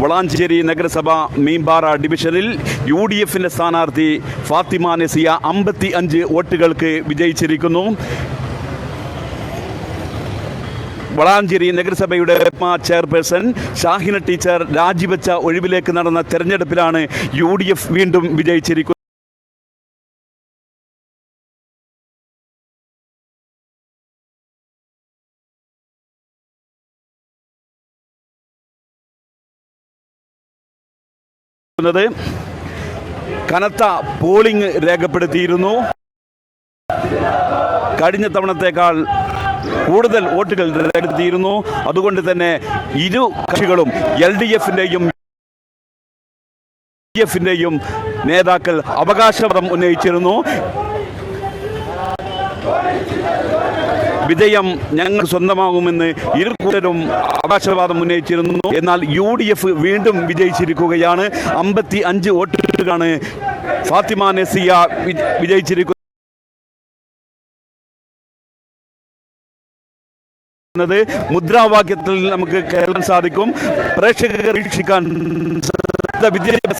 വളാഞ്ചേരി നഗരസഭ മീമ്പാറ ഡിവിഷനിൽ U D എഫിന്റെ സ്ഥാനാർത്ഥി ഫാത്തിമ നസിയ അമ്പത്തി അഞ്ച് വോട്ടുകൾക്ക് വിജയിച്ചിരിക്കുന്നു. വളാഞ്ചേരി നഗരസഭയുടെ ചെയർപേഴ്സൺ ഷാഹിന ടീച്ചർ രാജിവെച്ച ഒഴിവിലേക്ക് നടന്ന തെരഞ്ഞെടുപ്പിലാണ് യു വീണ്ടും വിജയിച്ചിരിക്കുന്നത്. ത് കനത്ത പോളിംഗ് രേഖപ്പെടുത്തിയിരുന്നു. കഴിഞ്ഞ തവണത്തേക്കാൾ കൂടുതൽ വോട്ടുകൾ രേഖപ്പെടുത്തിയിരുന്നു. അതുകൊണ്ട് തന്നെ ഇരു കക്ഷികളും എൽ ഡി എഫിന്റെയും എഫിന്റെയും നേതാക്കൾ അവകാശവാദം ഉന്നയിച്ചിരുന്നു. വിജയം ഞങ്ങൾ സ്വന്തമാകുമെന്ന് ഇരു കൂട്ടരും അവകാശവാദം ഉന്നയിച്ചിരുന്നു. എന്നാൽ യു ഡി എഫ് വീണ്ടും വിജയിച്ചിരിക്കുകയാണ്. അമ്പത്തി അഞ്ച് വോട്ടുകളാണ് ഫാത്തിമ നസിയ വിജയിച്ചിരിക്കുന്നത്. മുദ്രാവാക്യത്തിൽ നമുക്ക് കേൾക്കാൻ സാധിക്കും. പ്രേക്ഷകർ വീക്ഷിക്കാൻ വിദ്യാഭ്യാസ